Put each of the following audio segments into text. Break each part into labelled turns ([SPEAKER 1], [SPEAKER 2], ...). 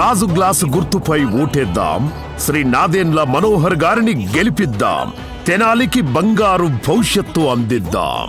[SPEAKER 1] గాజు గ్లాసు గుర్తుపై ఓటేద్దాం. శ్రీ నాదేన్ల మనోహర్ గారిని గెలిపిద్దాం. తెనాలికి బంగారు భవిష్యత్తు అందిద్దాం.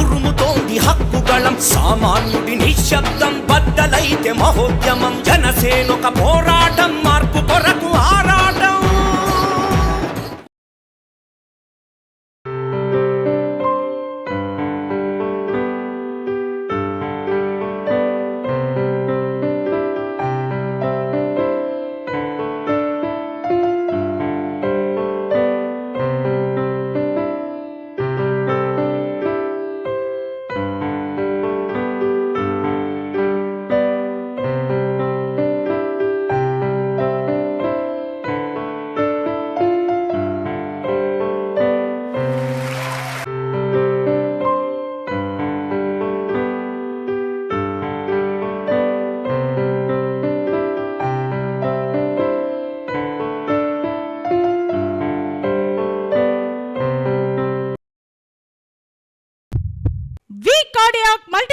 [SPEAKER 2] ఉరుముతోంది హక్కుగళం. సామాన్యుడి నిశ్శబ్దం బద్దలైతే మహోద్యమం. జనసేనొక పోరాటం.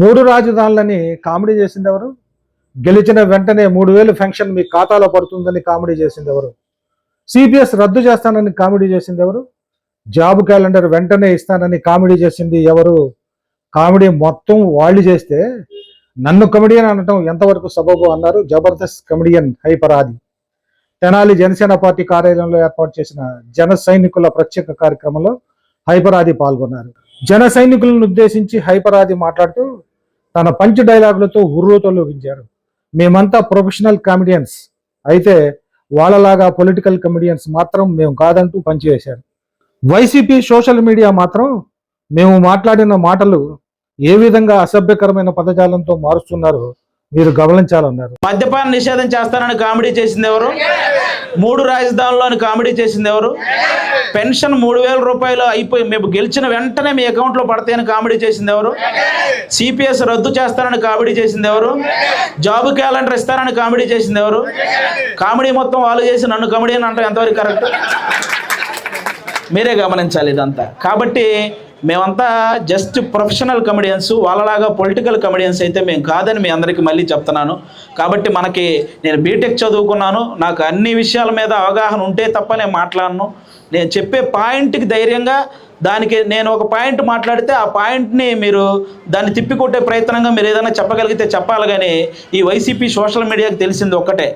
[SPEAKER 3] మూడు రాజధానులని కామెడీ చేసింది ఎవరు? గెలిచిన వెంటనే మూడు వేలు ఫెన్షన్ మీ ఖాతాలో పడుతుందని కామెడీ చేసింది ఎవరు? సిపిఎస్ రద్దు చేస్తానని కామెడీ చేసింది ఎవరు? జాబ్ క్యాలెండర్ వెంటనే ఇస్తానని కామెడీ చేసింది ఎవరు? కామెడీ మొత్తం వాళ్ళు చేస్తే నన్ను కమెడియన్ అనటం ఎంతవరకు సబబు అన్నారు జబర్దస్త్ కమెడియన్ హైపరాది తెనాలి జనసేన పార్టీ కార్యాలయంలో ఏర్పాటు చేసిన జన సైనికుల ప్రత్యేక కార్యక్రమంలో హైపరాది పాల్గొన్నారు. జన సైనికులను ఉద్దేశించి హైపరాది మాట్లాడుతూ తన పంచ్ డైలాగులతో ఉర్రూతలోగించారు మేమంతా ప్రొఫెషనల్ కామెడియన్స్. అయితే వాళ్ళలాగా పొలిటికల్ కమెడియన్స్ మాత్రం మేము కాదంటూ పనిచేశారు వైసీపీ సోషల్ మీడియా మాత్రం మేము మాట్లాడిన మాటలు ఏ విధంగా అసభ్యకరమైన పదజాలంతో మారుస్తున్నారో మీరు గమనించాలన్నారు.
[SPEAKER 4] మద్యపాన నిషేధం చేస్తానని కామెడీ చేసింది ఎవరు? మూడు రాజధానుల్లోని కామెడీ చేసింది ఎవరు? పెన్షన్ మూడు వేల రూపాయలు అయిపోయి మేము గెలిచిన వెంటనే మీ అకౌంట్లో పడతాయని కామెడీ చేసింది ఎవరు? సిపిఎస్ రద్దు చేస్తారని కామెడీ చేసింది ఎవరు? జాబ్ క్యాలెండర్ ఇస్తారని కామెడీ చేసింది ఎవరు? కామెడీ మొత్తం వాళ్ళు చేసి నన్ను కామెడీ అని అంటే ఎంతవరకు కరెక్ట్? మీరే గమనించాలి ఇదంతా. కాబట్టి మేమంతా జస్ట్ ప్రొఫెషనల్ కమెడియన్స్ వాళ్ళలాగా పొలిటికల్ కమెడియన్స్ అయితే మేము కాదని మీ అందరికీ మళ్ళీ చెప్తున్నాను. కాబట్టి మనకి నేను బీటెక్ చదువుకున్నాను నాకు అన్ని విషయాల మీద అవగాహన ఉంటే తప్ప నేను మాట్లాడను. నేను చెప్పే పాయింట్కి ధైర్యంగా దానికి నేను ఒక పాయింట్ మాట్లాడితే ఆ పాయింట్ని మీరు దాన్ని తిప్పికొట్టే ప్రయత్నంగా మీరు ఏదైనా చెప్పగలిగితే చెప్పాలి కానీ ఈ వైసీపీ సోషల్ మీడియాకి తెలిసింది ఒక్కటే.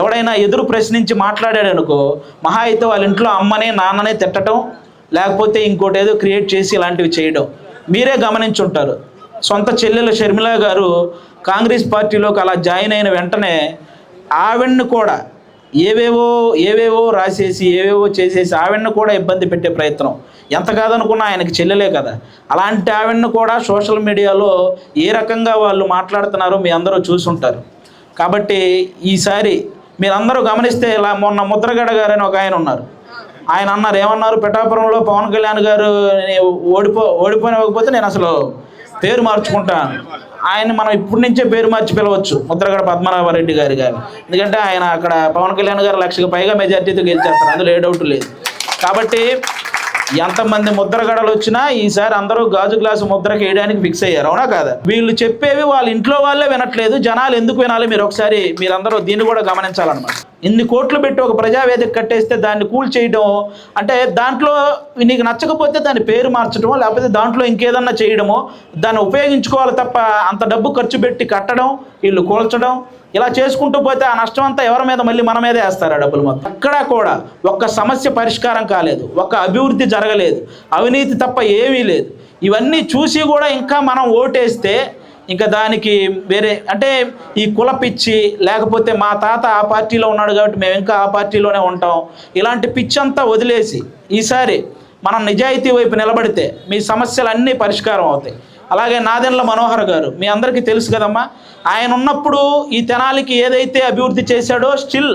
[SPEAKER 4] ఎవడైనా ఎదురు ప్రశ్నించి మాట్లాడాడు అనుకో మహా అయితే వాళ్ళ ఇంట్లో అమ్మని నాన్ననే తిట్టడం లేకపోతే ఇంకోటి ఏదో క్రియేట్ చేసి ఇలాంటివి చేయడం. మీరే గమనించుంటారు. సొంత చెల్లెలు షర్మిల గారు కాంగ్రెస్ పార్టీలోకి అలా జాయిన్ అయిన వెంటనే ఆవిడ్ని కూడా ఏవేవో ఏవేవో రాసేసి ఏవేవో చేసేసి ఆవిడ్ని కూడా ఇబ్బంది పెట్టే ప్రయత్నం. ఎంత కాదనుకున్నా ఆయనకి చెల్లెలే కదా. అలాంటి ఆవిడ్ని కూడా సోషల్ మీడియాలో ఏ రకంగా వాళ్ళు మాట్లాడుతున్నారో మీ అందరూ చూసుంటారు. కాబట్టి ఈసారి మీరందరూ గమనిస్తే ఇలా మొన్న ముద్రగడ గారు అని ఒక ఆయన ఉన్నారు. ఆయన అన్నారు ఏమన్నారు? పిఠాపురంలో పవన్ కళ్యాణ్ గారు ఓడిపో ఓడిపోయినకపోతే నేను అసలు పేరు మార్చుకుంటాను ఆయన మనం ఇప్పటి నుంచే పేరు మార్చి పిలవచ్చు ముద్రగడ పద్మనాభరెడ్డి గారి గారు. ఎందుకంటే ఆయన అక్కడ పవన్ కళ్యాణ్ గారు లక్షకు పైగా మెజార్టీతో గెలిచేస్తారు అందులో ఏ డౌట్ లేదు. కాబట్టి ఎంతమంది ముద్రగడలు వచ్చినా ఈసారి అందరూ గాజు గ్లాసు ముద్రకి వేయడానికి ఫిక్స్ అయ్యారు. అవునా కాదా? వీళ్ళు చెప్పేవి వాళ్ళ ఇంట్లో వాళ్ళే వినట్లేదు. జనాలు ఎందుకు వినాలి? మీరు ఒకసారి మీరందరూ దీన్ని కూడా గమనించాలన్నమాట. ఇన్ని కోట్లు పెట్టి ఒక ప్రజావేదిక కట్టేస్తే దాన్ని కూల్ చేయడం అంటే దాంట్లో నీకు నచ్చకపోతే దాని పేరు మార్చడమో లేకపోతే దాంట్లో ఇంకేదన్నా చేయడమో దాన్ని ఉపయోగించుకోవాలి తప్ప అంత డబ్బు ఖర్చు పెట్టి కట్టడం వీళ్ళు కూల్చడం ఇలా చేసుకుంటూ పోతే ఆ నష్టం అంతా ఎవరి మీద? మళ్ళీ మన మీదే వేస్తారు ఆ డబ్బులు మొత్తం. ఎక్కడా కూడా ఒక్క సమస్య పరిష్కారం కాలేదు. ఒక్క అభివృద్ధి జరగలేదు. అవినీతి తప్ప ఏమీ లేదు. ఇవన్నీ చూసి కూడా ఇంకా మనం ఓటేస్తే ఇంకా దానికి వేరే అంటే ఈ కుల పిచ్చి లేకపోతే మా తాత ఆ పార్టీలో ఉన్నాడు కాబట్టి మేము ఇంకా ఆ పార్టీలోనే ఉంటాం. ఇలాంటి పిచ్చి అంతా వదిలేసి ఈసారి మనం నిజాయితీ వైపు నిలబడితే మీ సమస్యలు అన్నీ పరిష్కారం అవుతాయి. అలాగే నాదెండ్ల మనోహర్ గారు మీ అందరికీ తెలుసు కదమ్మా ఆయన ఉన్నప్పుడు ఈ తెనాలికి ఏదైతే అభివృద్ధి చేశాడో స్టిల్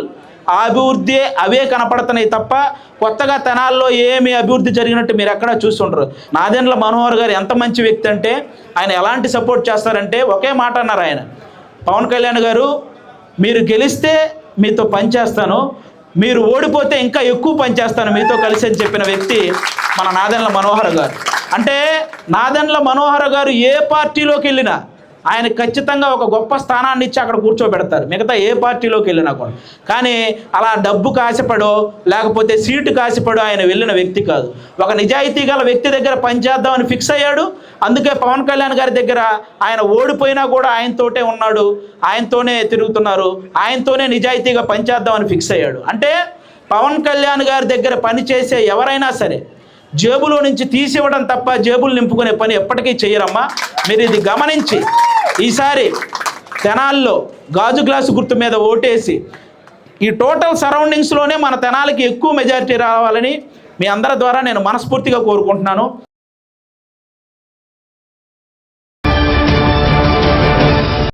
[SPEAKER 4] ఆ అభివృద్ధి అవే కనపడుతున్నాయి తప్ప కొత్తగా తెనాల్లో ఏమి అభివృద్ధి జరిగినట్టు మీరు ఎక్కడా చూస్తుంటారు నాదెండ్ల మనోహర్ గారు ఎంత మంచి వ్యక్తి అంటే ఆయన ఎలాంటి సపోర్ట్ చేస్తారంటే ఒకే మాట అన్నారు ఆయన. పవన్ కళ్యాణ్ గారు మీరు గెలిస్తే మీతో పనిచేస్తాను మీరు ఓడిపోతే ఇంకా ఎక్కువ పనిచేస్తాను మీతో కలిసి అని చెప్పిన వ్యక్తి మన నాదెండ్ల మనోహర్ గారు. అంటే నాదెండ్ల మనోహర్ గారు ఏ పార్టీలోకి వెళ్ళినా ఆయన ఖచ్చితంగా ఒక గొప్ప స్థానాన్ని ఇచ్చి అక్కడ కూర్చోబెడతారు. మిగతా ఏ పార్టీలోకి వెళ్ళినా కూడా. కానీ అలా డబ్బు కాసిపడో లేకపోతే సీటు కాసిపడో ఆయన వెళ్ళిన వ్యక్తి కాదు. ఒక నిజాయితీ గల వ్యక్తి దగ్గర పనిచేద్దామని ఫిక్స్ అయ్యాడు. అందుకే పవన్ కళ్యాణ్ గారి దగ్గర ఆయన ఓడిపోయినా కూడా ఆయనతోటే ఉన్నాడు. ఆయనతోనే తిరుగుతున్నారు. ఆయనతోనే నిజాయితీగా పనిచేద్దామని ఫిక్స్ అయ్యాడు. అంటే పవన్ కళ్యాణ్ గారి దగ్గర పనిచేసే ఎవరైనా సరే జేబులో నుంచి తీసివ్వడం తప్ప జేబులు నింపుకునే పని ఎప్పటికీ చేయరమ్మా మీరు ఇది గమనించి ఈసారి తెనాల్లో గాజు గ్లాసు గుర్తు మీద ఓటేసి ఈ టోటల్ సరౌండింగ్స్లోనే మన తెనాలకి ఎక్కువ మెజారిటీ రావాలని మీ అందరి ద్వారా నేను మనస్ఫూర్తిగా కోరుకుంటున్నాను.